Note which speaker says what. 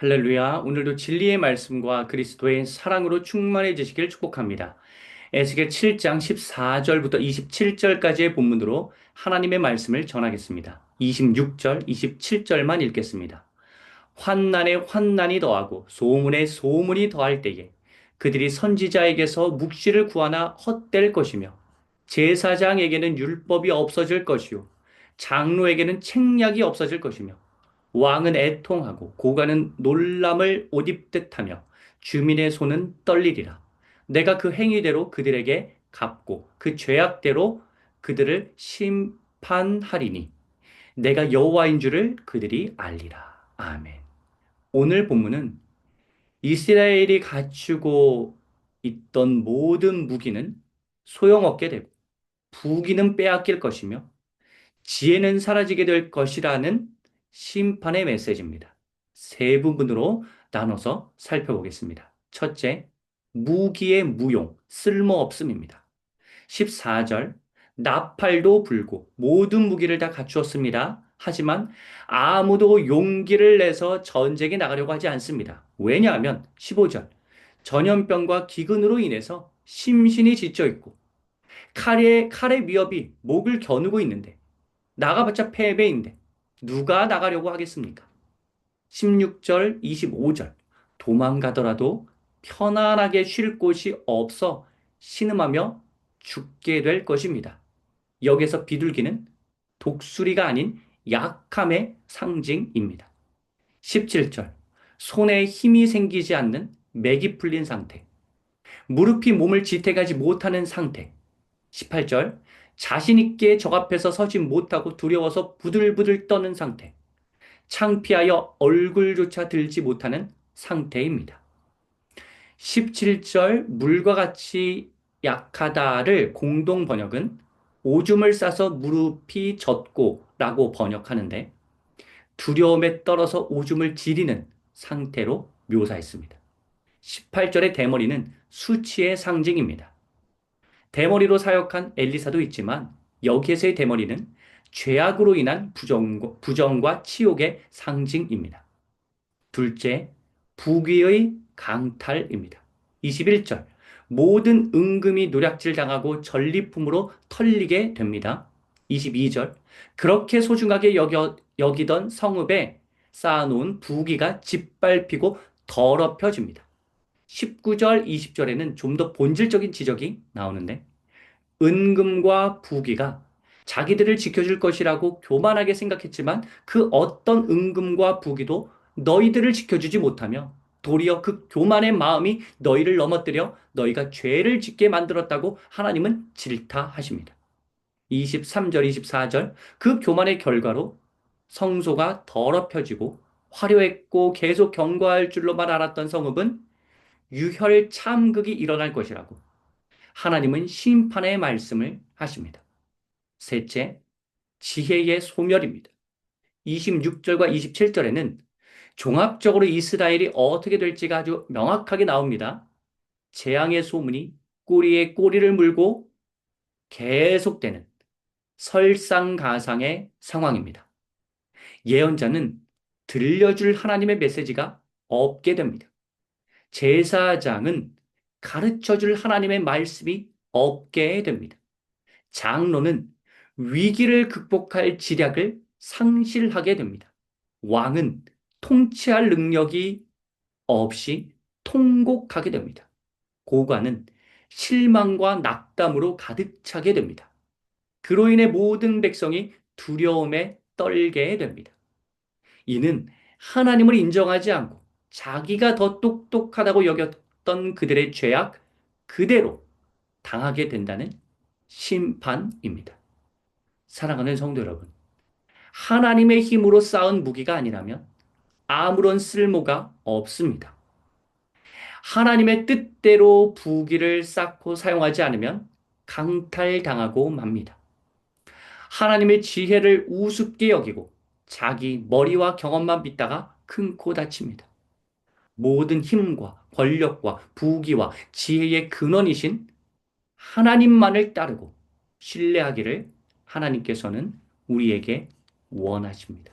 Speaker 1: 할렐루야. 오늘도 진리의 말씀과 그리스도의 사랑으로 충만해지시길 축복합니다. 에스겔 7장 14절부터 27절까지의 본문으로 하나님의 말씀을 전하겠습니다. 26절, 27절만 읽겠습니다. 환난에 환난이 더하고 소문에 소문이 더할 때에 그들이 선지자에게서 묵시를 구하나 헛될 것이며 제사장에게는 율법이 없어질 것이요 장로에게는 책략이 없어질 것이며 왕은 애통하고 고관은 놀람을 옷 입듯 하며 주민의 손은 떨리리라. 내가 그 행위대로 그들에게 갚고 그 죄악대로 그들을 심판하리니 내가 여호와인 줄을 그들이 알리라. 아멘. 오늘 본문은 이스라엘이 갖추고 있던 모든 무기는 소용없게 되고 부기는 빼앗길 것이며 지혜는 사라지게 될 것이라는 심판의 메시지입니다. 세 부분으로 나눠서 살펴보겠습니다. 첫째, 무기의 무용, 쓸모없음입니다. 14절, 나팔도 불고 모든 무기를 다 갖추었습니다. 하지만 아무도 용기를 내서 전쟁에 나가려고 하지 않습니다. 왜냐하면 15절, 전염병과 기근으로 인해서 심신이 지쳐 있고 칼의, 칼의 위협이 목을 겨누고 있는데 나가봤자 패배인데 누가 나가려고 하겠습니까? 16절, 25절. 도망가더라도 편안하게 쉴 곳이 없어 신음하며 죽게 될 것입니다. 여기서 비둘기는 독수리가 아닌 약함의 상징입니다. 17절. 손에 힘이 생기지 않는 맥이 풀린 상태. 무릎이 몸을 지탱하지 못하는 상태. 18절. 자신 있게 적 앞에서 서지 못하고 두려워서 부들부들 떠는 상태. 창피하여 얼굴조차 들지 못하는 상태입니다. 17절 물과 같이 약하다를 공동 번역은 오줌을 싸서 무릎이 젖고 라고 번역하는데 두려움에 떨어서 오줌을 지리는 상태로 묘사했습니다. 18절의 대머리는 수치의 상징입니다. 대머리로 사역한 엘리사도 있지만 여기에서의 대머리는 죄악으로 인한 부정과, 부정과 치욕의 상징입니다. 둘째, 부귀의 강탈입니다. 21절. 모든 은금이 노략질 당하고 전리품으로 털리게 됩니다. 22절. 그렇게 소중하게 여겨, 여기던 성읍에 쌓아놓은 부귀가 짓밟히고 더럽혀집니다. 19절, 20절에는 좀 더 본질적인 지적이 나오는데 은금과 부귀가 자기들을 지켜줄 것이라고 교만하게 생각했지만 그 어떤 은금과 부귀도 너희들을 지켜주지 못하며 도리어 그 교만의 마음이 너희를 넘어뜨려 너희가 죄를 짓게 만들었다고 하나님은 질타하십니다. 23절, 24절 그 교만의 결과로 성소가 더럽혀지고 화려했고 계속 경과할 줄로만 알았던 성읍은 유혈 참극이 일어날 것이라고 하나님은 심판의 말씀을 하십니다. 셋째, 지혜의 소멸입니다. 26절과 27절에는 종합적으로 이스라엘이 어떻게 될지가 아주 명확하게 나옵니다. 재앙의 소문이 꼬리에 꼬리를 물고 계속되는 설상가상의 상황입니다. 예언자는 들려줄 하나님의 메시지가 없게 됩니다. 제사장은 가르쳐 줄 하나님의 말씀이 없게 됩니다. 장로는 위기를 극복할 지략을 상실하게 됩니다. 왕은 통치할 능력이 없이 통곡하게 됩니다. 고관은 실망과 낙담으로 가득 차게 됩니다. 그로 인해 모든 백성이 두려움에 떨게 됩니다. 이는 하나님을 인정하지 않고 자기가 더 똑똑하다고 여겼던 그들의 죄악 그대로 당하게 된다는 심판입니다. 사랑하는 성도 여러분, 하나님의 힘으로 쌓은 무기가 아니라면 아무런 쓸모가 없습니다. 하나님의 뜻대로 부기를 쌓고 사용하지 않으면 강탈당하고 맙니다. 하나님의 지혜를 우습게 여기고 자기 머리와 경험만 믿다가 큰 코 다칩니다. 모든 힘과 권력과 부귀와 지혜의 근원이신 하나님만을 따르고 신뢰하기를 하나님께서는 우리에게 원하십니다.